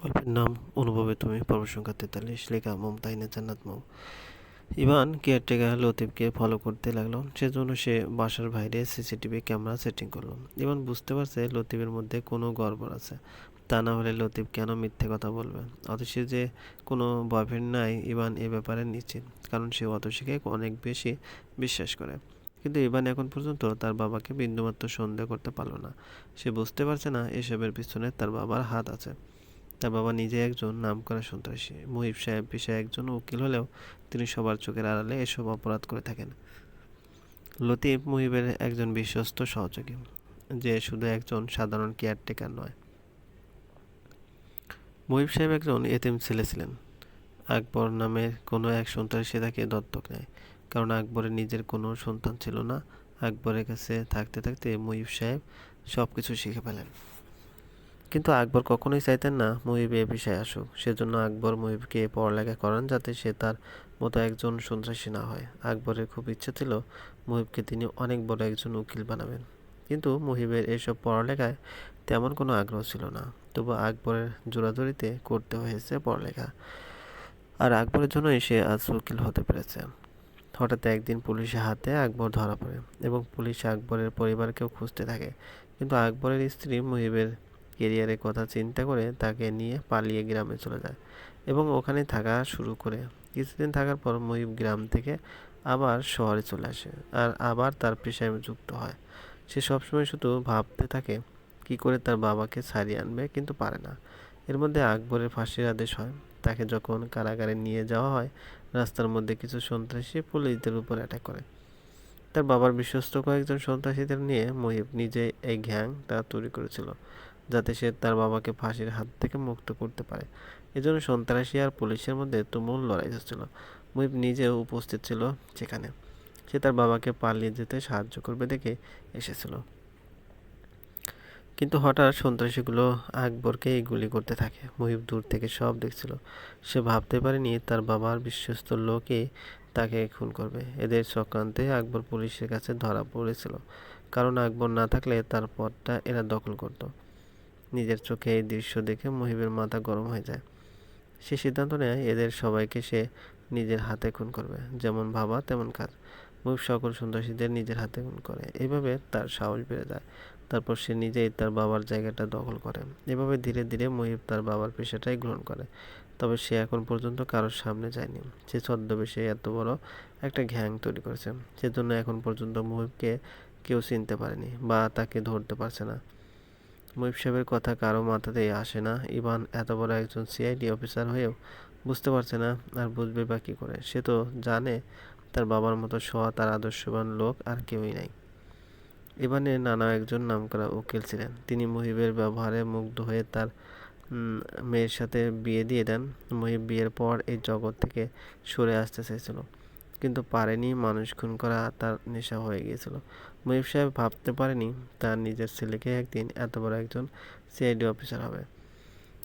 গল্পের নাম অনুভবে তুমি পর্ব সংখ্যা তেতাল্লিশ, লেখা মমতাইনে জান্নাত মম? ইভান কেয়ারটেকার লতিফকে ফলো করতে লাগল, সেজন্য সে বাসার বাইরে সিসিটিভি ক্যামেরা সেটিং করল। ইভান বুঝতে পারছে লতিফের মধ্যে কোনো গড়বড় আছে। তা না হলে লতিফ কেন মিথ্যে কথা বলবে? অতসী যে কোনো বয়ফ্রেন্ড নাই, ইভান এ ব্যাপারে নিশ্চিত, কারণ সে অতসীকে অনেক বেশি বিশ্বাস করে। কিন্তু ইভান এখন পর্যন্ত তার বাবাকে বিন্দুমাত্র সন্দেহ করতে পারল না। সে বুঝতে পারছে না এসবের পিছনে তার বাবার হাত আছে। তার বাবা নিজে একজন নামকরা সন্ত্রাসী। মুহিব সাহেব পেশায় একজন উকিল হলেও তিনি সবার চোখের আড়ালে এসব অপরাধ করে থাকেন। লতিফ মুহিবের একজন বিশ্বস্ত সহযোগী, যে শুধু একজন সাধারণ কেয়ারটেকার নয়। মুহিব সাহেব একজন এতিম ছেলে ছিলেন। আকবর নামের কোনো এক সন্ত্রাসী তাকে দত্তক নেয়, কারণ আকবরের নিজের কোনো সন্তান ছিল না। আকবরের কাছে থাকতে থাকতে মুহিব সাহেব সব কিছু শিখে ফেলেন। কিন্তু আকবর কখনোই চাইতেন না মুহিব এ বিষয়ে আসুক। সেজন্য আকবর মুহিবকে পড়ালেখা করান যাতে সে তার মতো একজন সন্ত্রাসী না হয়। আকবরের খুব ইচ্ছে ছিল মুহিবকে তিনি অনেক বড় একজন উকিল বানাবেন। কিন্তু মুহিবের এসব পড়ালেখায় তেমন কোনো আগ্রহ ছিল না। তবু আকবরের জোরাজুরিতে করতে হয়েছে পড়ালেখা। আর আকবরের জন্যই সে আজ উকিল হতে পেরেছে। হঠাৎ একদিন পুলিশের হাতে আকবর ধরা পড়ে এবং পুলিশ আকবরের পরিবারকেও খুঁজতে থাকে। কিন্তু আকবরের স্ত্রী মুহিবের কেরিয়ারের কথা চিন্তা করে তাকে নিয়ে পালিয়ে গ্রামে চলে যায় এবং ওখানে থাকা শুরু করে। কিছুদিন থাকার পর মহিব গ্রাম থেকে আবার শহরে চলে আসে আর আবার তার পেশায় যুক্ত হয়। সে সবসময় শুধু ভাবতে থাকে, কি করে তার বাবাকে ছাড়িয়ে আনবে কিন্তু পারে না। এর মধ্যে আকবরের ফাঁসির আদেশ হয়। তাকে যখন কারাগারে নিয়ে যাওয়া হয়, রাস্তার মধ্যে কিছু সন্ত্রাসী পুলিশদের উপর অ্যাটাক করে। তার বাবার বিশ্বস্ত কয়েকজন সন্ত্রাসীদের নিয়ে মহিব নিজে এই গ্যাংটা তৈরি করেছিল। যাতে সে তার বাবাকে ফাঁসির হাত থেকে মুক্ত করতে পারে। এজন্য সন্ত্রাসী আর পুলিশের মধ্যে তুমুল লড়াই হচ্ছিল মুহিব নিজেও উপস্থিত ছিল সেখানে। সে তার বাবাকে পালিয়ে যেতে সাহায্য করবে দেখে এসেছিল। কিন্তু হঠাৎ সন্ত্রাসীগুলো আকবরকেই গুলি করতে থাকে। মুহিব দূর থেকে সব দেখছিল। সে ভাবতে পারেনি তার বাবার বিশ্বস্ত লোকে তাকে খুন করবে। এদের চক্রান্তে আকবর পুলিশের কাছে ধরা পড়েছিল। কারণ আকবর না থাকলে তার পথটা এরা দখল করতো। নিজের চোখে এই দৃশ্য দেখে মহিবের মাথা গরম হয়ে যায়। সে সিদ্ধান্ত নেয় এদের সবাইকে সে নিজের হাতে খুন করবে। যেমন ভাবা, তেমন কাজ। মহিব সকল সন্ত্রাসীদের নিজের হাতে খুন করে। এভাবে তার সাহস বেড়ে যায়। তারপর সে নিজেই তার বাবার জায়গাটা দখল করে। এভাবে ধীরে ধীরে মহিব তার বাবার পেশাটাই গ্রহণ করে। তবে সে এখন পর্যন্ত কারোর সামনে যায়নি। সে ছদ্মবেশে এত বড় একটা ঘ্যাং তৈরি করেছে। সেজন্য এখন পর্যন্ত মহিবকে কেউ চিনতে পারেনি বা তাকে ধরতে পারছে না। মুহিব সাহেবের কথা কারও মাথাতেই আসে না। ইভান এত বড় একজন সিআইডি অফিসার হয়েও বুঝতে পারছে না আর বুঝবে বা কী করে। সে তো জানে তার বাবার মতো সৎ আর আদর্শবান লোক আর কেউই নাই। ইভানে নানা একজন নামকরা উকিল ছিলেন। তিনি মুহিবের ব্যবহারে মুগ্ধ হয়ে তার মেয়ের সাথে বিয়ে দিয়ে দেন। মুহিব বিয়ের পর এই জগৎ থেকে সরে আসতে চেয়েছিল। কিন্তু পারেনি, মানুষ খুন করা তার নেশা হয়ে গিয়েছিল। মুহিব সাহেব ভাবতে পারেনি তার নিজের ছেলেকে একদিন এত বড় একজন সিআইডি অফিসার হবে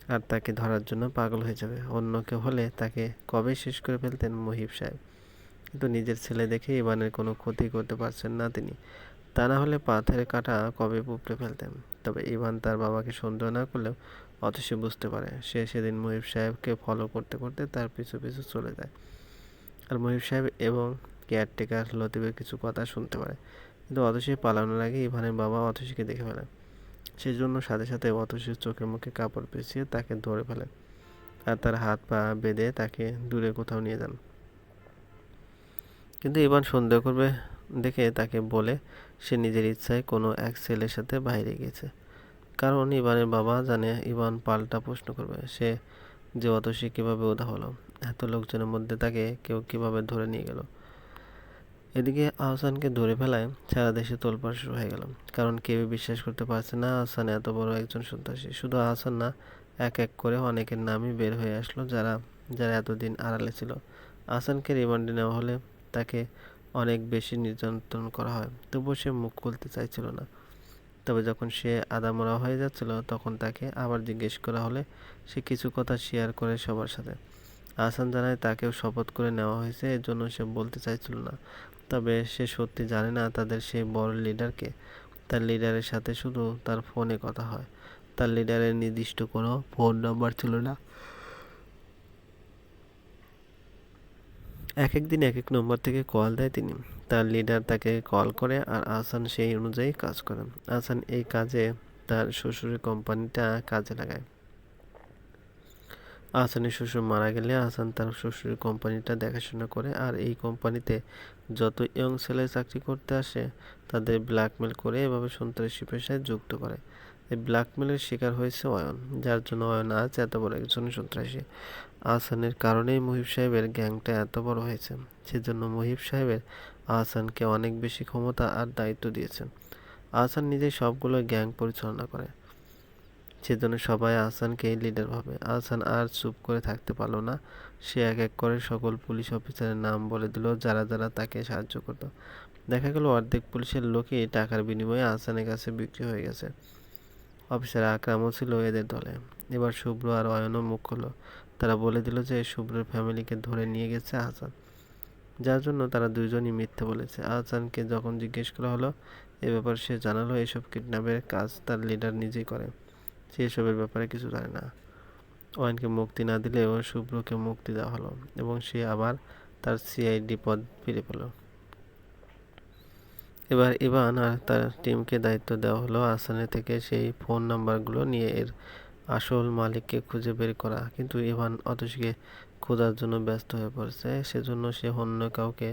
আর তাকে ধরার জন্য পাগল হয়ে যাবে। অন্য কেউ হলে তাকে কবে শেষ করে ফেলতেন মুহিব সাহেব? কিন্তু নিজের ছেলে দেখে ইবানের কোনো ক্ষতি করতে পারছেন না তিনি। তা না হলে পাথের কাটা কবে উপড়ে ফেলতেন? তবে ইভান তার বাবাকে সন্দেহ না করলেও অথচ বুঝতে পারে। সে সেদিন মুহিব সাহেবকে ফলো করতে করতে তার পিছু পিছু চলে যায়। আর মহিব সাহেব এবং কেয়ারটেকার লতিফের কিছু কথা শুনতে পারে। কিন্তু অতসী পালানোর আগে ইভানের বাবা অতসীকে দেখে ফেলে। সেই জন্য সাথে সাথে অতসীর চোখে মুখে কাপড় পেঁচিয়ে তাকে ধরে ফেলে আর তার হাত পা বেঁধে তাকে দূরে কোথাও নিয়ে যান। কিন্তু ইভান সন্দেহ করবে দেখে তাকে বলে সে নিজের ইচ্ছায় কোনো এক ছেলের সাথে বাইরে গিয়েছে। কারণ ইভানের বাবা জানে ইভান পাল্টা প্রশ্ন করবে। সে যে অত সে কীভাবে উদা হলো? এত লোকজনের মধ্যে তাকে কেউ কীভাবে ধরে নিয়ে গেল? এদিকে আহসানকে ধরে ফেলায় সারা দেশে তোলপাড় শুরু হয়ে গেল। কারণ কেউ বিশ্বাস করতে পারছে না আহসান এত বড় একজন সন্ত্রাসী। শুধু আহসান না, এক এক করে অনেকের নামই বের হয়ে আসলো যারা যারা এতদিন আড়ালে ছিল। আহসানকে রিমান্ডে নেওয়া হলে তাকে অনেক বেশি নির্যাতন করা হয়। তবুও সে মুখ খুলতে চাইছিল না। তবে যখন সে আদামরা হয়ে যাচ্ছিল, তখন তাকে আবার জিজ্ঞেস করা হলে সে কিছু কথা শেয়ার করে সবার সাথে। আহসান জানায়, তাকেও শপথ করে নেওয়া হয়েছে এর জন্য সে বলতে চাইছিল না। তবে সে সত্যি জানে না তাদের সেই বড় লিডারকে তার লিডারের সাথে শুধু তার ফোনে কথা হয়। তার লিডারের নির্দিষ্ট কোনো ফোন নাম্বার ছিল না। এক এক দিন এক এক নম্বর থেকে কল দেয় তিনি। তার লিডার তাকে কল করে আর আহসান সেই অনুযায়ী কাজ করে। আহসান এই কাজে তার শ্বশুরের কোম্পানিটা কাজে লাগায়। আহসানের শ্বশুর মারা গেলে আহসান তার শ্বশুরের কোম্পানিটা দেখাশোনা করে আর এই কোম্পানিতে যত ইয়ং ছেলে চাকরি করতে আসে, তাদের ব্ল্যাকমেল করে এভাবে সন্ত্রাসী পেশায় যুক্ত করে। এই ব্ল্যাকমেলের শিকার হয়েছে অয়ন, যার জন্য অয়ন আজ এত বড় একজন সন্ত্রাসী। আহসানের কারণেই মুহিব সাহেবের গ্যাংটা এত বড় হয়েছে, সেজন্য মুহিব সাহেবের আহসানকে অনেক বেশি ক্ষমতা আর দায়িত্ব দিয়েছেন। আহসান নিজেই সবগুলো গ্যাং পরিচালনা করে। সেজন্য সবাই আহসানকে লিডার ভাবে। আহসান আর চুপ করে থাকতে পারল না। সে এক এক করে সকল পুলিশ অফিসারের নাম বলে দিল, যারা যারা তাকে সাহায্য করতো। দেখা গেল অর্ধেক পুলিশের লোকে টাকার বিনিময়ে আহসানের কাছে বিক্রি হয়ে গেছে। অফিসার আকরামও ছিল এদের দলে। এবার শুভ্র আর অয়নও মুখ হলো তারা বলে দিল যে শুভ্রের ফ্যামিলিকে ধরে নিয়ে গেছে আহসান। যার জন্য তারা দুইজনই মিথ্যে বলেছে। আহসানকে যখন জিজ্ঞেস করা হলো, এ ব্যাপারে সে জানালো এসব কিডন্যাপের কাজ তার লিডার নিজেই করে সে এসবের ব্যাপারে কিছু জানে না। অয়নকে মুক্তি না দিলেও শুভ্রকে মুক্তি দেওয়া হলো এবং সে আবার তার সিআইডি পদ ফিরে পেল। এবার ইভান আর তার টিমকে দায়িত্ব দেওয়া হলো আসানের থেকে সেই ফোন নাম্বারগুলো নিয়ে এর আসল মালিককে খুঁজে বের করা। কিন্তু ইভান অতসীকে খোঁজার জন্য ব্যস্ত হয়ে পড়েছে, সেজন্য সে অন্য কাউকে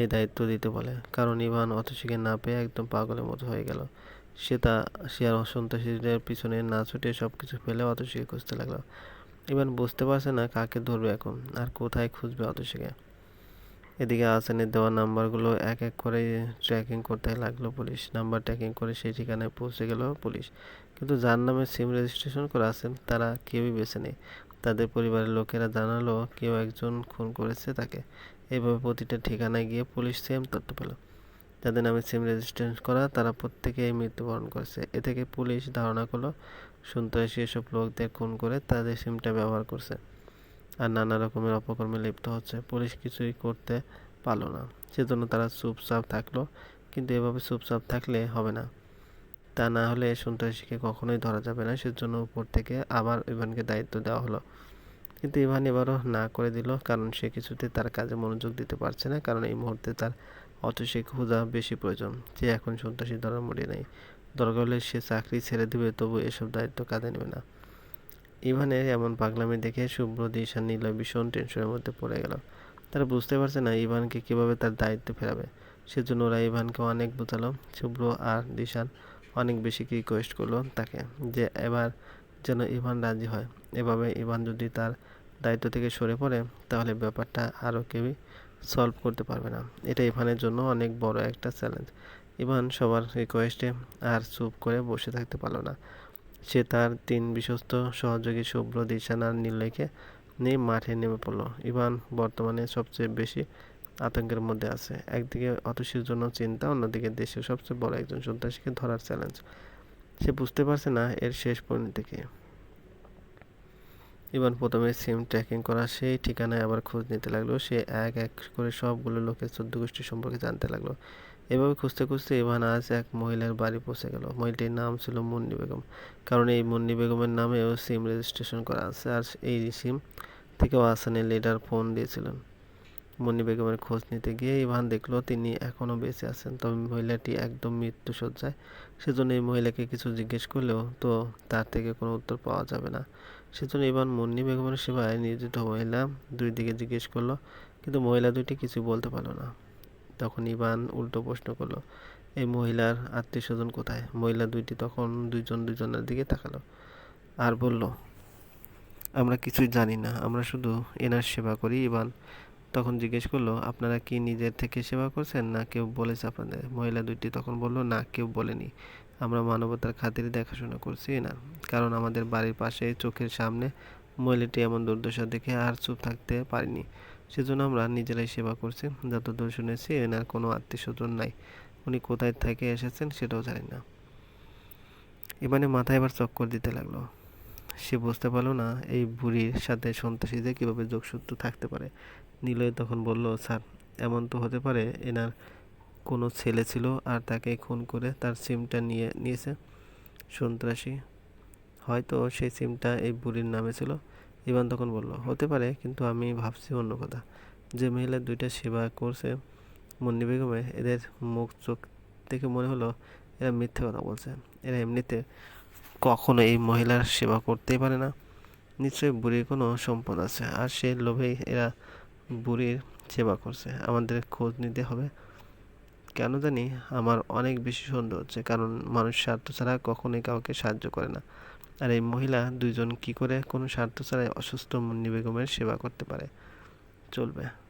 এই দায়িত্ব দিতে বলে। কারণ ইভান অতসীকে না পেয়ে একদম পাগলের মতো হয়ে গেল। সে তা, সে আর সন্ত্রাসীদের পিছনে না ছুটে সব কিছু ফেলে অতসীকে খুঁজতে লাগল। ইভান বুঝতে পারছে না কাকে ধরবে এখন, আর কোথায় খুঁজবে অতসীকে এদিকে আসানের দেওয়া নাম্বারগুলো এক এক করে ট্র্যাকিং করতে লাগল পুলিশ। নাম্বার ট্র্যাকিং করে সেই ঠিকানায় পৌঁছে গেল পুলিশ। কিন্তু যার নামে সিম রেজিস্ট্রেশন করা আছে তারা কেউই বেছে নেই। তাদের পরিবারের লোকেরা জানালো, কেউ একজন খুন করেছে তাকে। এইভাবে প্রতিটা ঠিকানায় গিয়ে পুলিশ সেম তথ্য পেল। যাদের নামে সিম রেজিস্ট্রেশন করা, তারা প্রত্যেকেই মৃত্যুবরণ করেছে। এ থেকে পুলিশ ধারণা করল সন্ত্রাসী এসব লোকদের খুন করে তাদের সিমটা ব্যবহার করছে। আর নানা রকমের অপকর্মে লিপ্ত হচ্ছে। পুলিশ কিছুই করতে পারল না। সেজন্য তারা চুপচাপ থাকল। কিন্তু এভাবে চুপচাপ থাকলে হবে না। তা না হলে এই সন্ত্রাসীকে কখনোই ধরা যাবে না, সেজন্য উপর থেকে আবার ইভানকে দায়িত্ব দেওয়া হলো। কিন্তু ইভান এবারও না করে দিল, কারণ সে কিছুতে তার কাজে মনোযোগ দিতে পারছে না, কারণ এই মুহূর্তে তার অত সে খোঁজা বেশি প্রয়োজন। যে এখন সন্ত্রাসী ধরার মুড়ি নেই। দরকার হলে সে চাকরি ছেড়ে দেবে, তবু এসব দায়িত্ব কাঁধে নেবে না। ইভানের এমন পাগলামি দেখে শুভ্র, দিশা নিলয় ভীষণ টেনশনের মধ্যে পড়ে গেল। তারা বুঝতে পারছে না ইভানকে কীভাবে তার দায়িত্ব ফেরাবে। সেজন্য ওরা ইভানকে অনেক বোঝালো। শুভ্র আর দিশান অনেক বেশি রিকোয়েস্ট করল তাকে যে এবার যেন ইভান রাজি হয়। এভাবে ইভান যদি তার দায়িত্ব থেকে সরে পড়ে, তাহলে ব্যাপারটা আরও কেউই সলভ করতে পারবে না। এটা ইভানের জন্য অনেক বড় একটা চ্যালেঞ্জ ইভান সবার রিকোয়েস্টে আর চুপ করে বসে থাকতে পারল না। সে তার তিন বিশ্বস্ত সহযোগী শুভ্র দিশান আর নিলয়কে নিয়ে মাঠে নেমে পড়ল। ইভান বর্তমানে সবচেয়ে বেশি আতঙ্কের মধ্যে আছে। একদিকে অতসীর জন্য চিন্তা, অন্যদিকে দেশের সবচেয়ে বড় একজন সন্ত্রাসীকে ধরার চ্যালেঞ্জ সে বুঝতে পারছে না এর শেষ পরিণতি কী। ইভান প্রথমে সিম ট্র্যাকিং করা, সেই ঠিকানায় আবার খোঁজ নিতে লাগল। সে এক এক করে সবগুলো লোকের চোদ্দ গোষ্ঠী সম্পর্কে জানতে লাগল। এভাবে খুঁজতে খুঁজতে ইভান আজ এক মহিলার বাড়ি পৌঁছে গেল। মহিলাটির নাম ছিল মুন্নি বেগম। কারণ এই মুন্নি বেগমের নামেও সিম রেজিস্ট্রেশন করা আছে। আর এই সিম থেকেও আসানের লিডার ফোন দিয়েছিলেন। মুন্নি বেগমের খোঁজ নিতে গিয়ে ইভান দেখল তিনি এখনও বেঁচে আছেন। তবে মহিলাটি একদম মৃত্যুসজ্জায় সেজন্য এই মহিলাকে কিছু জিজ্ঞেস করলেও তো তার থেকে কোনো উত্তর পাওয়া যাবে না। সেজন্য ইভান মুন্নি বেগমের সেবায় নিয়োজিত মহিলা দুই দিকে জিজ্ঞেস করল, কিন্তু মহিলা দুইটি কিছু বলতে পারল না। তখন ইভান উল্টো প্রশ্ন করল, এই মহিলার আত্মীয় স্বজন কোথায়? মহিলা দুইটি তখন দুইজন দুজনের দিকে তাকালো আর বলল, আমরা কিছুই জানি না, আমরা শুধু এনার সেবা করি ইভান। তখন জিজ্ঞেস করল, আপনারা কি নিজের থেকে সেবা করছেন না কেউ বলেছে আপনাদের? মহিলা দুইটি তখন বলল, না, কেউ বলেনি। আমরা মানবতার খাতিরে দেখাশোনা করছি, না। কারণ আমাদের বাড়ির পাশে চোখের সামনে মহিলাটি এমন দুর্দশা দেখে আর চুপ থাকতে পারিনি। সেজন্য আমরা নিজেরাই সেবা করছি। যতদূর শুনেছি, এনার কোনো আত্মীয়স্বজন নাই। উনি কোথায় থেকে এসেছেন সেটাও জানি না। এবারে মাথায় এবার চক্কর দিতে লাগল। সে বুঝতে পারল না, এই বুড়ির সাথে সন্ত্রাসীদের কীভাবে যোগসূত্র থাকতে পারে। নিলয় তখন বলল, স্যার, এমন তো হতে পারে, এনার কোনো ছেলে ছিল আর তাকে খুন করে তার সিমটা নিয়ে, নিয়েছে সন্ত্রাসী। হয়তো সেই সিমটা এই বুড়ির নামে ছিল। ইভান তখন বলল, হতে পারে, কিন্তু আমি ভাবছি অন্য কথা। যে মহিলা দুইটা সেবা করছে মুন্নি বেগমে, এদের মুখ চোখ দেখে মনে হলো এরা মিথ্যে কথা বলছে। এরা এমনিতে কখনো এই মহিলার সেবা করতেই পারে না। নিশ্চয়ই বুড়ির কোনো সম্পদ আছে, আর সে লোভেই এরা বুড়ির সেবা করছে। আমাদের খোঁজ নিতে হবে। কেন জানি আমার অনেক বেশি সন্দেহ হচ্ছে, কারণ মানুষ স্বার্থ ছাড়া কখনোই কাউকে সাহায্য করে না। আর এই মহিলা দুইজন কি করে কোনো স্বার্থ ছাড়াই অসুস্থ মুন্নি বেগমের সেবা করতে পারে? চলবে।